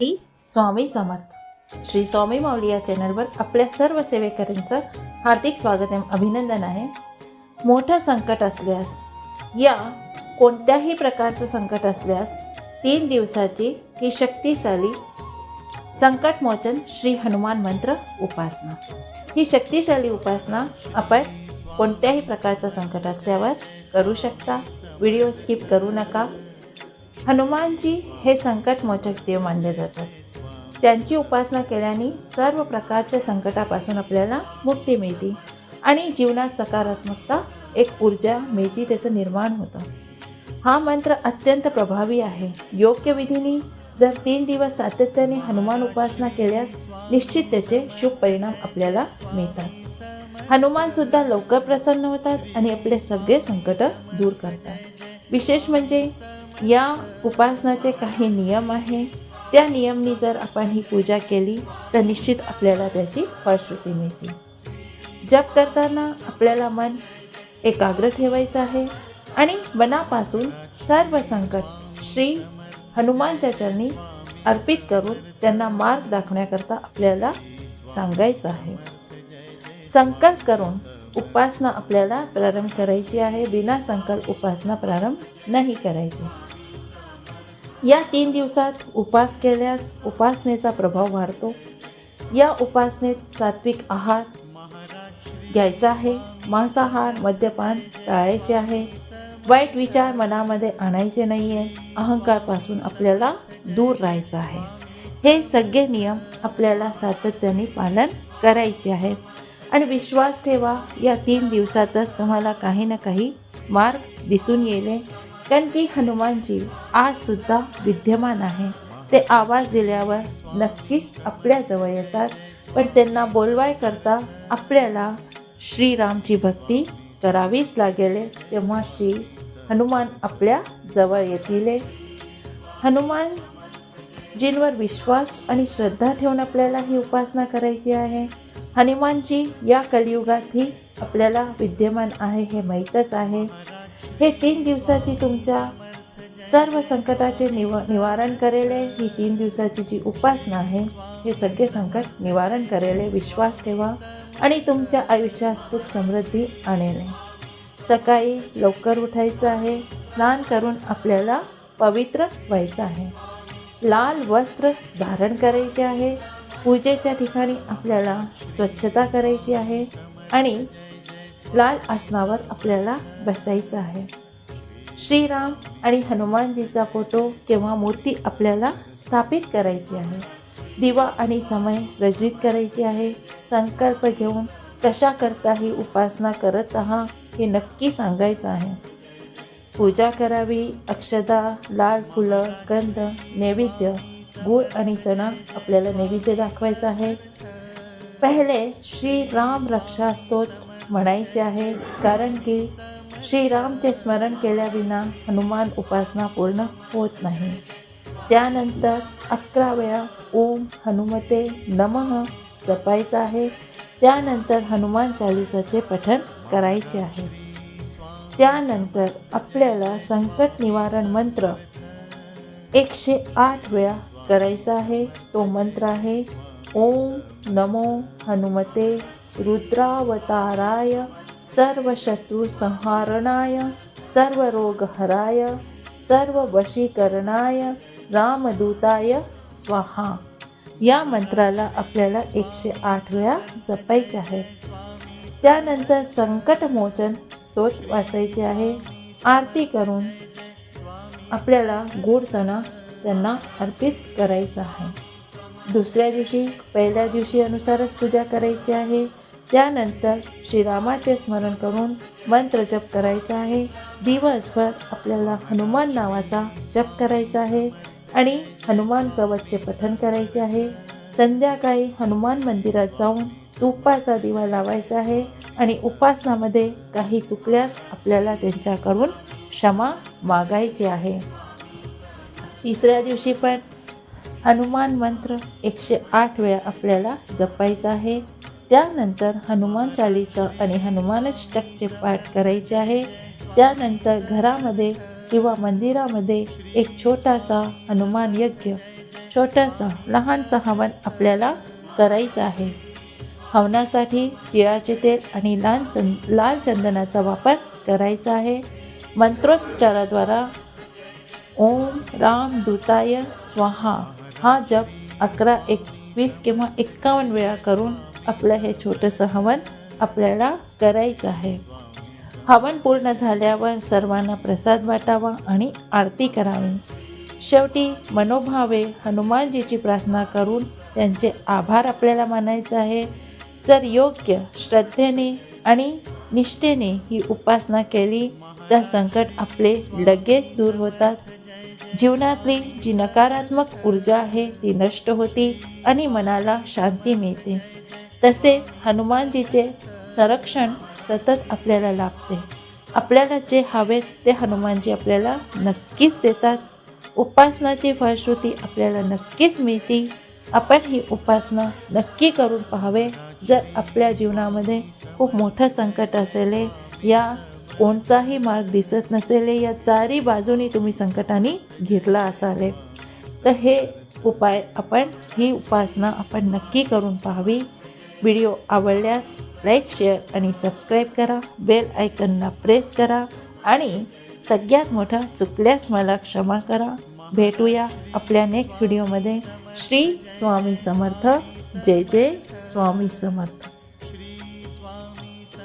श्री स्वामी समर्थ. श्री स्वामी माऊली या चॅनलवर आपल्या सर्व सेवेकरींचं हार्दिक स्वागत आहे अभिनंदन आहे. मोठं संकट असल्यास या कोणत्याही प्रकारचं संकट असल्यास तीन दिवसाची ही शक्तिशाली संकटमोचन श्री हनुमान मंत्र उपासना. ही शक्तिशाली उपासना आपण कोणत्याही प्रकारचं संकट असल्यावर करू शकता. व्हिडिओ स्किप करू नका. हनुमानजी हे संकटमोचक देव मानले जातात. त्यांची उपासना केल्याने सर्व प्रकारच्या संकटापासून आपल्याला मुक्ती मिळते आणि जीवनात सकारात्मकता एक ऊर्जा मिळते त्याचं निर्माण होतं. हा मंत्र अत्यंत प्रभावी आहे. योग्य विधीने जर तीन दिवस सातत्याने हनुमान उपासना केल्यास निश्चित त्याचे शुभ परिणाम आपल्याला मिळतात. हनुमान सुद्धा लवकर प्रसन्न होतात आणि आपले सगळे संकट दूर करतात. विशेष म्हणजे या उपासनाचे काही नियम आहे. त्या नियमनी जर आपण ही पूजा केली तर निश्चित आपल्याला त्याची फळश्रुती मिळते. जप करताना आपल्याला मन एकाग्र ठेवायचं आहे आणि मनापासून सर्व संकट श्री हनुमानच्या चरणी अर्पित करून त्यांना मार्ग दाखवण्याकरता आपल्याला सांगायचं आहे. संकल्प करून उपासना आपल्याला प्रारंभ करायची आहे. बिना संकल्प उपासना प्रारंभ नाही करायची. या तीन दिवसात उपास केल्यास उपासनेचा प्रभाव वाढतो. या उपासनेत सात्विक आहार घ्यायचा आहे. मांसाहार मद्यपान टाळायचे आहे. वाईट विचार मनामध्ये आणायचे नाही आहे अहंकारपासून आपल्याला दूर राहायचं आहे. हे सगळे नियम आपल्याला सातत्याने पालन करायचे आहे आणि विश्वास ठेवा या तीन दिवसातच तुम्हाला काही ना काही मार्ग दिसून येईल. कारण की हनुमानजी आजसुद्धा विद्यमान आहे. ते आवाज दिल्यावर नक्कीच आपल्याजवळ येतात. पण त्यांना बोलवाय करता आपल्याला श्रीरामची भक्ती करावीच लागेल. तेव्हा श्री हनुमान आपल्या जवळ येतील. हनुमानजींवर विश्वास आणि श्रद्धा ठेवून आपल्याला ही उपासना करायची आहे. हनुमानजी या कलियुगातही आपल्याला विद्यमान आहे हे माहीतच आहे. हे तीन दिवसाची तुमच्या सर्व संकटाचे निव निवारण करेले ही तीन दिवसाची जी उपासना आहे हे सगळे संकट निवारण करेले विश्वास ठेवा आणि तुमच्या आयुष्यात सुख समृद्धी आणेल. सकाळी लवकर उठायचं आहे स्नान करून आपल्याला पवित्र व्हायचं आहे. लाल वस्त्र धारण करायचे आहे पूजेच्या ठिकाणी आपल्याला स्वच्छता करायची आहे आणि लाल आसनावर आपल्याला बसायचं आहे. श्रीराम आणि हनुमानजीचा फोटो किंवा मूर्ती आपल्याला स्थापित करायची आहे. दिवा आणि समय प्रज्वलित करायची आहे. संकल्प घेऊन कशाकरता ही उपासना करत आहात हे नक्की सांगायचं आहे. पूजा करावी अक्षदा लाल फुलं गंध नैवेद्य गूळ आणि चणा आपल्याला नैवेद्य दाखवायचा आहे. पहिले श्रीराम रक्षास्तोत म्हणायचे आहे कारण की श्रीरामचे स्मरण केल्याविना हनुमान उपासना पूर्ण होत नाही. त्यानंतर अकरा वेळा ओम हनुमते नमः जपायचं आहे. त्यानंतर हनुमान चालिसाचे पठण करायचे आहे. त्यानंतर आपल्याला संकट निवारण मंत्र एकशे आठ वेळा करायचा आहे तो मंत्र आहे ओम नमो हनुमते रुद्रावताराय सर्व शत्रुसंहारणाय सर्व रोगहराय सर्व वशीकरणाय रामदूताय स्वाहा. या मंत्राला आपल्याला एकशे आठ वेळा जपायचे आहे. त्यानंतर संकटमोचन स्तोत्र वाचायचे आहे. आरती करून आपल्याला गोड चणा त्यांना अर्पित करायचं आहे. दुसऱ्या दिवशी पहिल्या दिवशी अनुसारच पूजा करायची आहे. त्यानंतर श्रीरामाचे स्मरण करून मंत्र जप करायचा आहे. दिवसभर आपल्याला हनुमान नावाचा जप करायचा आहे आणि हनुमान कवचचे पठण करायचे आहे. संध्याकाळी हनुमान मंदिरात जाऊन तुपाचा दिवा लावायचा आहे आणि उपासनामध्ये काही चुकल्यास आपल्याला त्यांच्याकडून क्षमा मागायची आहे. तिसऱ्या दिवशी पण हनुमान मंत्र एकशे आठ वेळा आपल्याला जपायचा आहे. त्यानंतर हनुमान चालीसा आणि हनुमानष्टकचे पाठ करायचे आहे. त्यानंतर घरामध्ये किंवा मंदिरामध्ये एक छोटासा हनुमान यज्ञ छोटासा लहानसं हवन आपल्याला करायचा आहे. हवनासाठी तिळाचे तेल आणि लाल चंद लाल चंदनाचा वापर करायचा आहे. मंत्रोच्चाराद्वारा ओम राम दूताय स्वाहा. हा जप अकरा एकवीस किंवा एक्कावन्न वेळा करून आपलं हे छोटंसं हवन आपल्याला करायचं आहे. हवन पूर्ण झाल्यावर सर्वांना प्रसाद वाटावा आणि आरती करावी. शेवटी मनोभावे हनुमानजीची प्रार्थना करून त्यांचे आभार आपल्याला मानायचं आहे. जर योग्य श्रद्धेने आणि निष्ठेने ही उपासना केली तर संकट आपले लगेच दूर होतात. जीवनातली जी नकारात्मक ऊर्जा आहे ती नष्ट होते आणि मनाला शांती मिळते. तसेच हनुमानजीचे संरक्षण सतत आपल्याला लाभते. आपल्याला जे हवे ते हनुमानजी आपल्याला नक्कीच देतात. उपासनाची फळश्रुती आपल्याला नक्कीच मिळते. आपण ही उपासना नक्की करून पाहावे. जर आपल्या जीवनामध्ये खूप मोठं संकट असेल या कोणताही मार्ग दिसत नसेल या चारी बाजूनी तुम्ही संकटाने घेरला असाल. तर हे उपाय आपण ही उपासना आपण नक्की करून पाहावी. व्हिडिओ आवडल्यास लाईक शेअर आणि सबस्क्राईब करा. बेल आयकनला प्रेस करा आणि सगळ्यात मोठं चुकल्यास मला क्षमा करा. भेटूया आपल्या नेक्स्ट व्हिडिओमध्ये. श्री स्वामी समर्थ. जय जय स्वामी समर्थ.